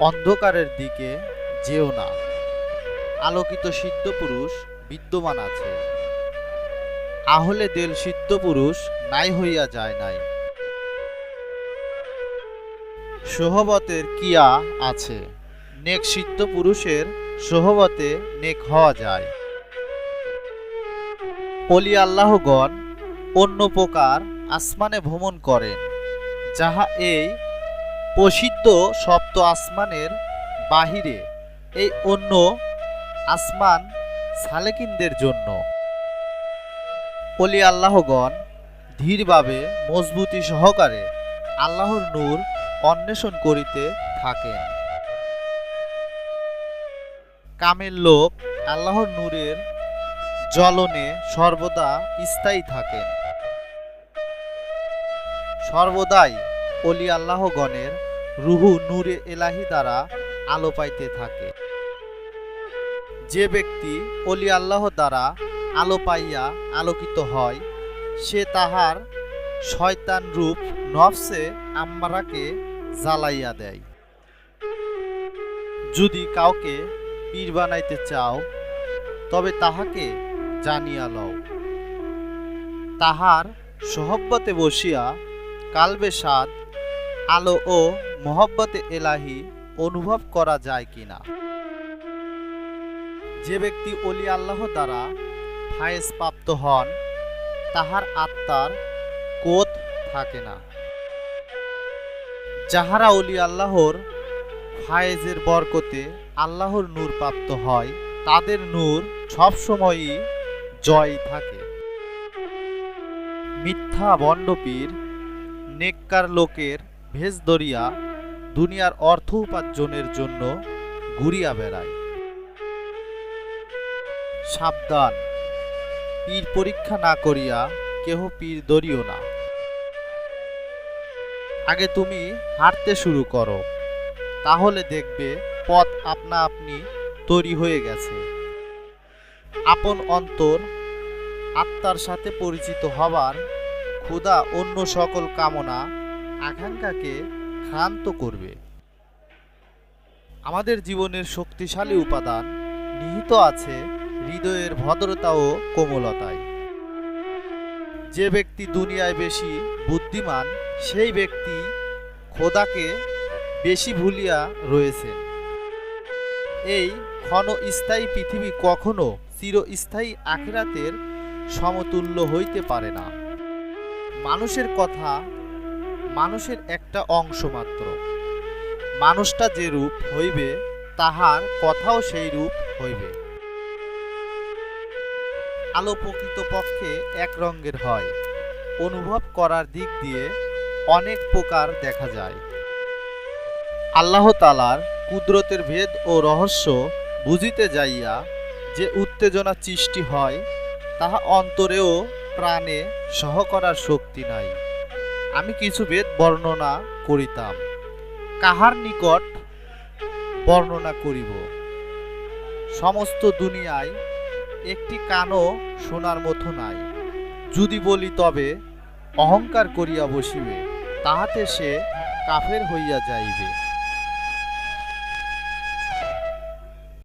অন্ধকারের দিকে যেও না। আলোকিত সিদ্ধ পুরুষ বিদ্যমান আছে। আহলে দেল সিদ্ধ পুরুষ নাই হইয়া যায় নাই। সোহবতের কিয়া আছে। নেক সিদ্ধ পুরুষের সোহবতে নেক হওয়া যায়। অলি আল্লাহগণ অন্য প্রকার আসমানে ভ্রমণ করেন, যাহা এই প্রসিদ্ধ সপ্ত আসমানের বাহিরে, এই অন্য আসমান সালেকিনদের জন্য। অলি আল্লাহগণ ধীরভাবে মজবুতি সহকারে আল্লাহর নূর অন্বেষণ করিতে থাকেন। কামের লোক আল্লাহর নূরের জ্বলনে সর্বদা স্থায়ী থাকেন। সর্বদাই অলি আল্লাহগণের রুহু নূরে এলাহি দ্বারা আলো পাইতে থাকে। যে ব্যক্তি অলি আল্লাহ দ্বারা আলো পাইয়া আলোকিত হয়, সে তাহার শয়তান রূপ নফসে আম্মারাকে জ্বালাইয়া দেয়। যদি কাউকে পীর বানাইতে চাও, তবে তাহাকে জানিয়া লও। তাহার সহব্বতে বসিয়া কালবে সাদ আলো ও মোহব্বতে এলাহি অনুভব করা যায় কিনা? যে ব্যক্তি অলি আল্লাহ দ্বারা ফায়েজ প্রাপ্ত হন, তাহার আত্মার কোত থাকে না। যাহারা অলি আল্লাহর ফায়েজের বরকতে আল্লাহর নূর প্রাপ্ত হয়, তাদের নূর সবসময়ই জয় থাকে। মিথ্যা বন্ডপীর নেককার লোকের ভেজ ধরিয়া দুনিয়ার অর্থ উপার্জনের জন্য ঘুরিয়া বেড়ায়। সাবধান, পীর পরীক্ষা না করিয়া কেহ পীর ধরিও না। আগে তুমি হাঁটতে শুরু করো, তাহলে দেখবে পথ আপনা আপনি তৈরি হয়ে গেছে। আপন অন্তর, আত্মার সাথে পরিচিত হবার ক্ষুধা অন্য সকল কামনা, আকাঙ্ক্ষাকে ক্ষান্ত করবে। আমাদের জীবনের শক্তিশালী উপাদান নিহিত আছে হৃদয়ের ভদ্রতা ও কোমলতায়। যে ব্যক্তি দুনিয়ায় বেশি বুদ্ধিমান, সেই ব্যক্তি খোদাকে বেশি ভুলিয়া রয়েছেন। এই ক্ষণস্থায়ী পৃথিবী কখনো চিরস্থায়ী আখিরাতের সমতুল্য হইতে পারে না। মানুষের কথা মানুষের একটা অংশ মাত্র। মানুষটা যে রূপ হইবে, তাহার কথাও সেই রূপ হইবে। আলো প্রকৃতপক্ষে এক রঙের হয়। অনুভব করার দিক দিয়ে অনেক প্রকার দেখা যায়। আল্লাহ তালার কুদরতের ভেদ ও রহস্য বুঝিতে যাইয়া যে উত্তেজনা সৃষ্টি হয়, তাহা অন্তরেও প্রাণে সহ করার শক্তি নাই। আমি কিছু বেদ বর্ণনা করিতাম। কাহার নিকট বর্ণনা করিব? সমস্ত দুনিয়ায় একটি কানও শোনার মতো নাই। যদি বলি তবে অহংকার করিয়া বসিবে, তাহাতে সে কাফের হইয়া যাইবে।